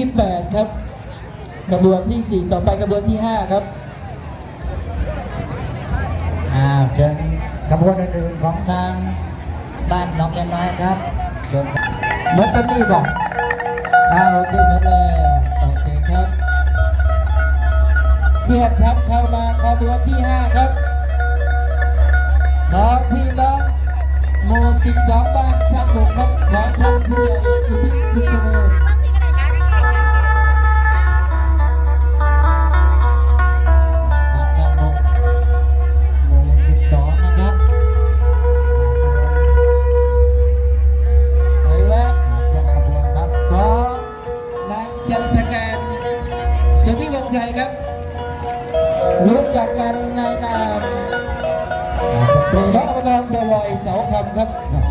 ที่แปดครับกระบวนที่สี่ต่อไปกระบวนที่ห้าครับอ่าเชิญขบวนอื่นๆของทางบ้านหนองแกนน้อยครับเชิญครับเมื่อตอนนี้บอกอ่าโอเคหมดแล้วโอเคครับเทียบครับเข้ามาขบวนที่ห้าครับขอพี่น้องหมู่สิบสองบ้านช่างบกครับขอท่านผู้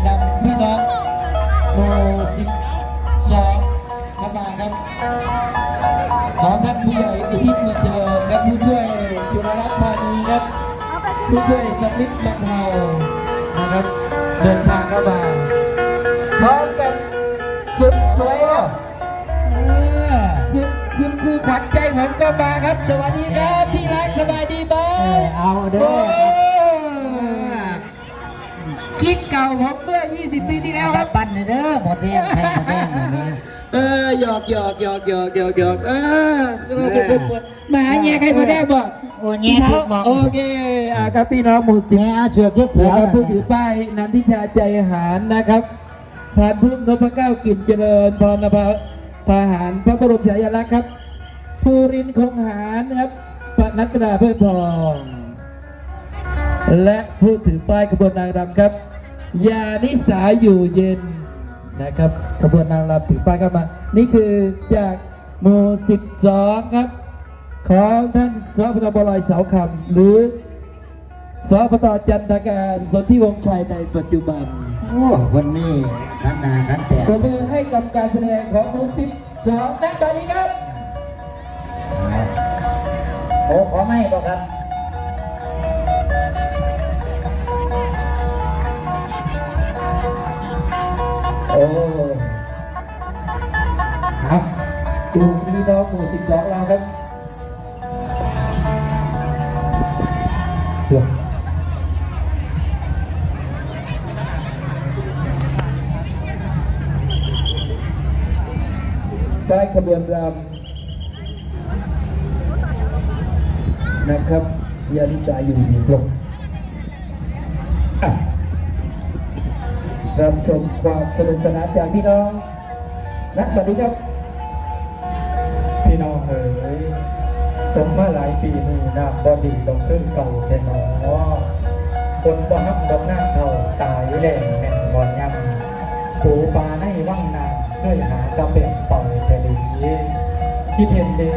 นำพี่น้องโมสิบสองเข้ามาครับ ขอท่านผู้ใหญ่อุทิศเงินเจริญครับผู้ช่วยจุฬาลัตน์พานีครับ ผู้ช่วยสมิทธิ์บรรเทานะครับเดินทางเข้ามาพร้อมกันสุดสวยครับคุณคุณคือขวัญใจผมก็มาครับ สวัสดีครับพี่รักสบายดีไหมเอาเด้อ กิ๊กเก่าผมเมื่อ 20 ปีที่แล้วครับ ปั้นเด้อหมดเรียงใครหมดเรียงอย่างนี้เออหยอกหยอกหยอกหยอกหยอกหยอกเออเราเป็นคนหมดมาหาแย่ใครมาได้บอกโอ้แง่ถูกบอก โอเคอะครับพี่น้องหมู่สิบแง่เอาเชือกยึดหัวนะครับนะผู้ถือป้ายนันทิชาใจหารนะครับทานพุ่มนพเก้ากิจเจริญพรนภาพาหารพระบรมฉายาลักษณ์ครับภูรินทร์คงหารนะครับปนัดดาเพื่อทอง และผู้ถือป้ายขบวนนางรำครับ ยานิสาอยู่เย็นนะครับขบวนนางรำถือป้ายเข้ามา นี่คือจากหมู่12 ครับ ของท่านสพตบลอยเสาคำหรือสพตจันทการสนที่วงศ์ชัยในปัจจุบันโอ้วันนี้ขันหนาขันแตกปรบมือให้กับการแสดงของหมู่12ณตอนนี้ครับโอ้ขอไม่บอกครับ กลุ่มพี่น้องหมู่12เราครับเดี๋ยวได้ขบวนรำนะครับยานิจาอยู่ดีตรงอะรับชมความสนุกสนานจากพี่น้องนะสวัสดีครับ สมมาหลายปีนี้น้ำบอดีต้องขึ้นเก่าแต่หนอคนบ่ฮับดอกหน้าเท่าตายแหล่แม่นบอนยังปูปลาในว่างนาเคยหากระเป็นเป่าแต่ดีคิดเห็นเด้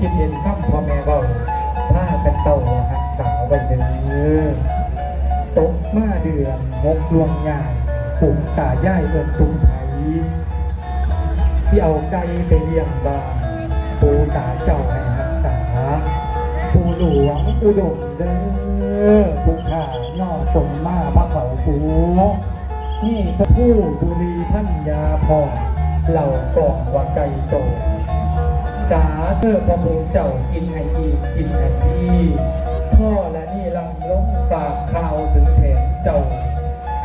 คิดเห็นคำพ่อแม่เบาผ้ากันเต่าหักสาวไปเด้อตกมาเดือนงกลวงใหญ่ฝูงตาย่ายเอินตุ้มไผสิเอาไก่ไปเลี้ยงบ้านปูตาเจ้าให้รัก ษาปูหลวงอุดมเด้อปูขาย่อสมมาพระเขาปูนี่พระผู้บุรีพันยาพอเหล่ากล่องว่าไก่โต สาเธอพระมูเจ้ากินให้อีกกินให้ดีท่อและนี่ลำล้มฝากข่าวถึงแผนเจ้า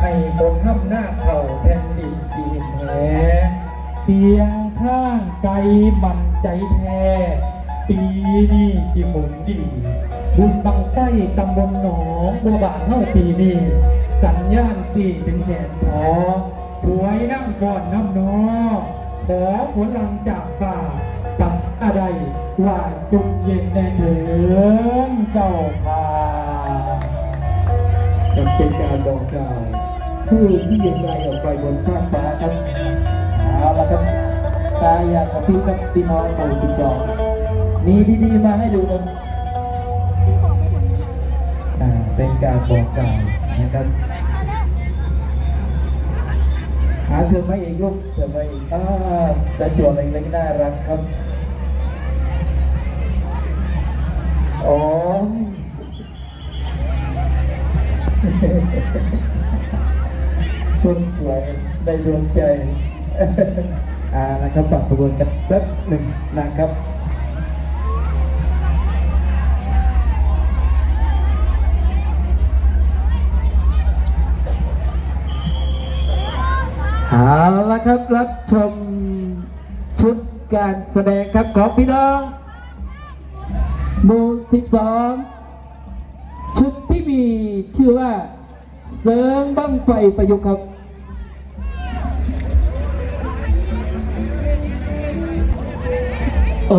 ให้ฝนห้ำหน้าเข่าแผ่นดินกีนแหเสียงข้างไกลมันใจแท้ ปีนี้สิหมุนดี บุญบังไฟตำบลหนองบัวบานเท่าปีนี้สัญญาณสี่ถึงแขนพอถวยนั่งฟอนน้ำนอขอผลลังจากฝ่าปัสอะไรหวานสุขเย็นแน่เถินเจ้าพาจะเป็นการบอกกล่าวผู้ที่ยังไรออกไปบนฟ้ากฟ้าครับเอาละครับตายอยากขอบคุณครับพี่น้องโปรดติดจอ มีดีๆมาให้ดูกันอ่าเป็นการบอกกล่าวนะครับ หาเธอไม่เองลูกเธอไม่เองอ่าแต่จวบเล็กๆน่ารักครับ อ๋อคนสวยในดวงใจ อ่านะครับฝากขบวนกันแป๊บหนึ่งนะครับ เอาละครับรับชมชุดการแสดงครับของพี่น้องหมู่12 ชุดที่มีชื่อว่า เสริงบั้งไฟประยุกต์ครับโอ้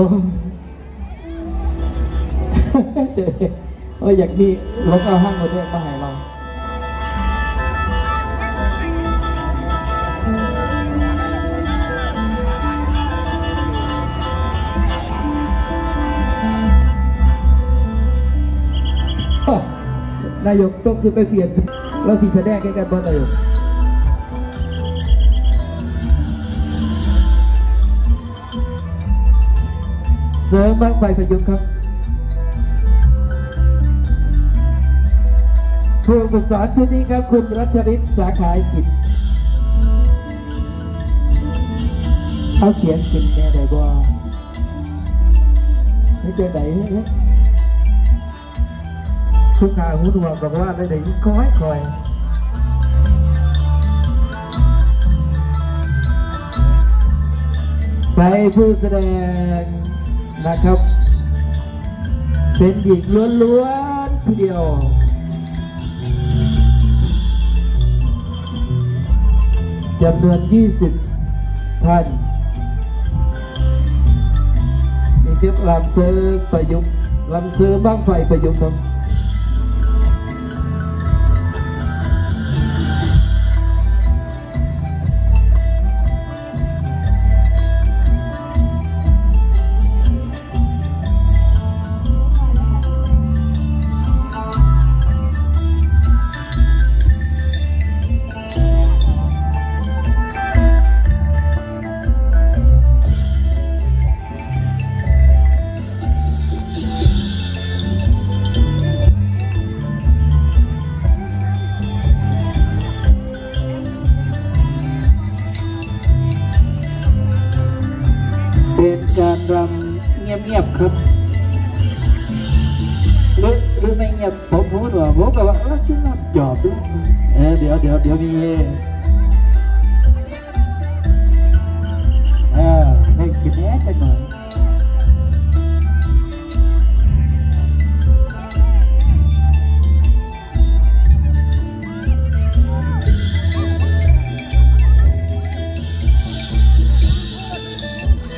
โอ้ยอยากดีลบเอาห้างมาด้วยมาให้เรา นายกต้องคือไปเปลี่ยนเราสิแสดงแกันบอลนายกเสริมบ้างไฟประยุกต์ครับผู้ฝึกสอนชุดนี้ครับ คุณรัชริศสาขาจิตเอาเสียงกินแน่ได้บ่ไม่เจอไหนเฮ้ย ทุกขาหูหนวกบอกว่าได้ได้ยินคอยคอยไปผู้แสดงนะครับ เป็นหญิงล้วนๆทีเดียวจำนวน 20ท่านนี่คือลำเสือประยุกต์ลำเสือบ้างไฟประยุกต์ครับ เงียบๆครับหรือหรือไม่เงียบผมพูดว่าผมก็ว่าเออขึ้นมาจอบด้วยเออเดี๋ยวเดี๋ยวเดี๋ยวมีเออให้กินแน่จังหน่อย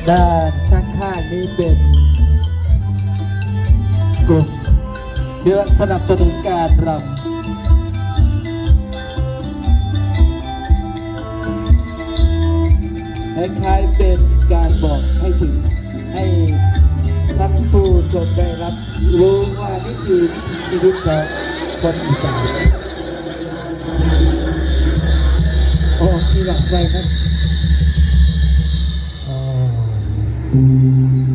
ด้า นี้เป็นกลุ่มเพื่อสนับสนุนการรำคล้ายๆเป็นการบอกให้ถึงให้ท่านผู้ชมได้รับ รู้ว่านี่คือชีวิตของคนอีสานโอ้มีหลักใจครับห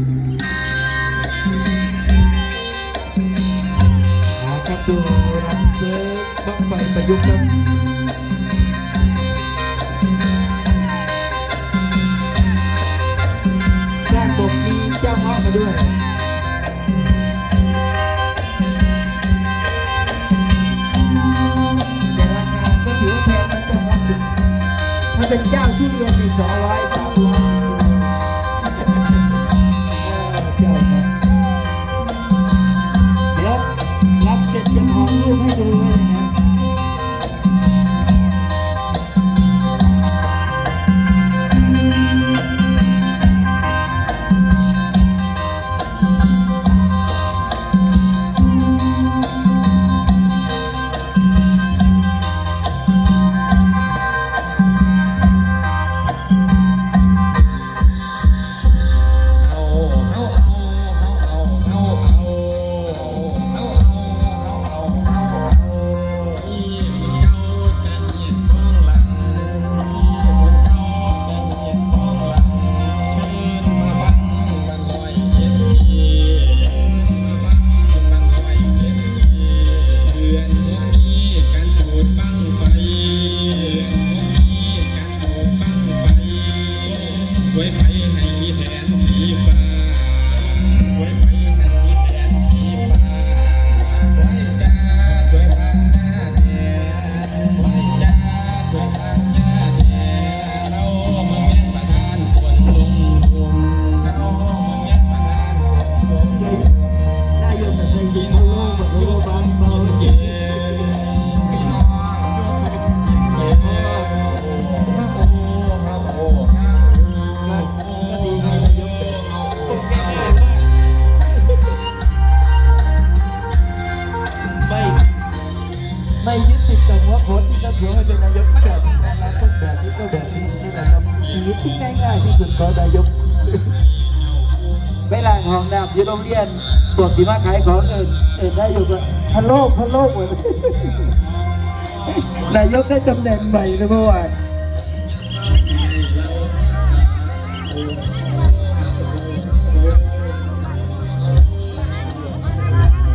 เป็นเจ้าทุเรียน อยู่โรงเรียนพวกที่มาขายของเอินเอนได้อยู่ก็ฮัลโหลฮัลโหลหมดนายกได้ตำแหน่งใหม่นะเมื่อวาน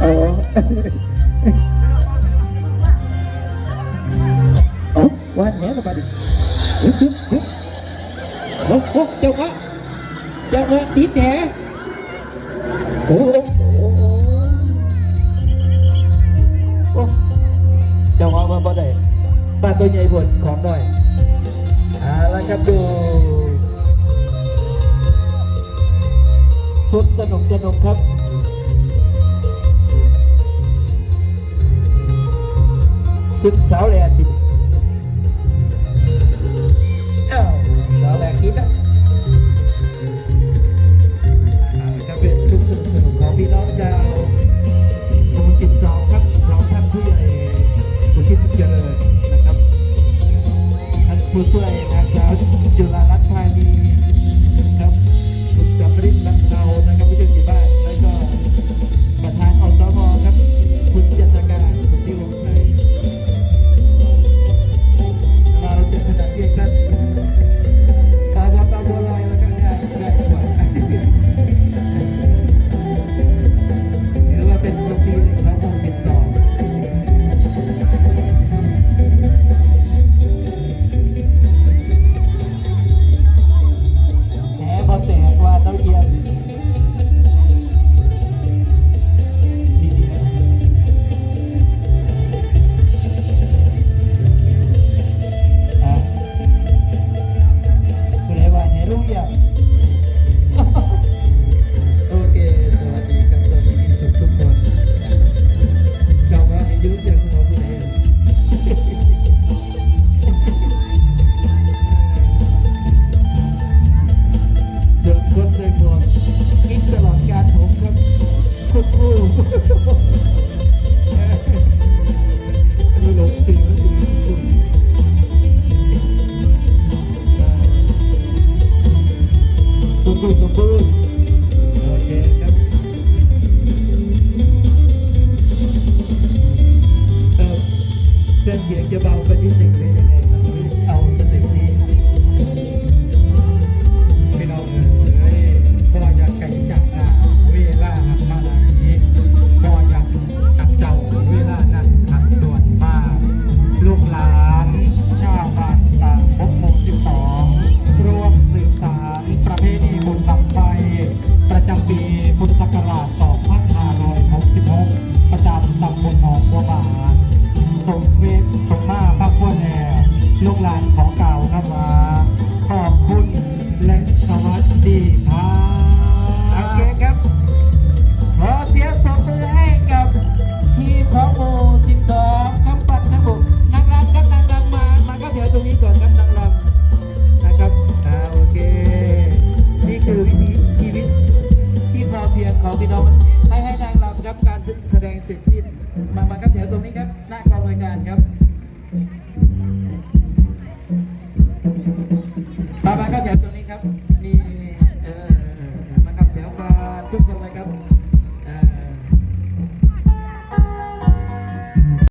โอ้โอ้วันนี้เราไปดิฮึบฮึบฮึบเจ้าก็เจ้าก็ติดแห น่อยเอาละครับดูชุดสนุกสนุกครับชุดสาวแหล่ติดอ้าสาวแหล่ติดนะจะเป็นชุดสนุกสนุกของพี่น้องชาวโจิตสองครับสองท่านผู้ใหญ่สุชิตเจริญ ผู้ช่วยนะครับจุฬาลัตน์ธานี เสียงจะเบาไปนิดหนึ่งเลย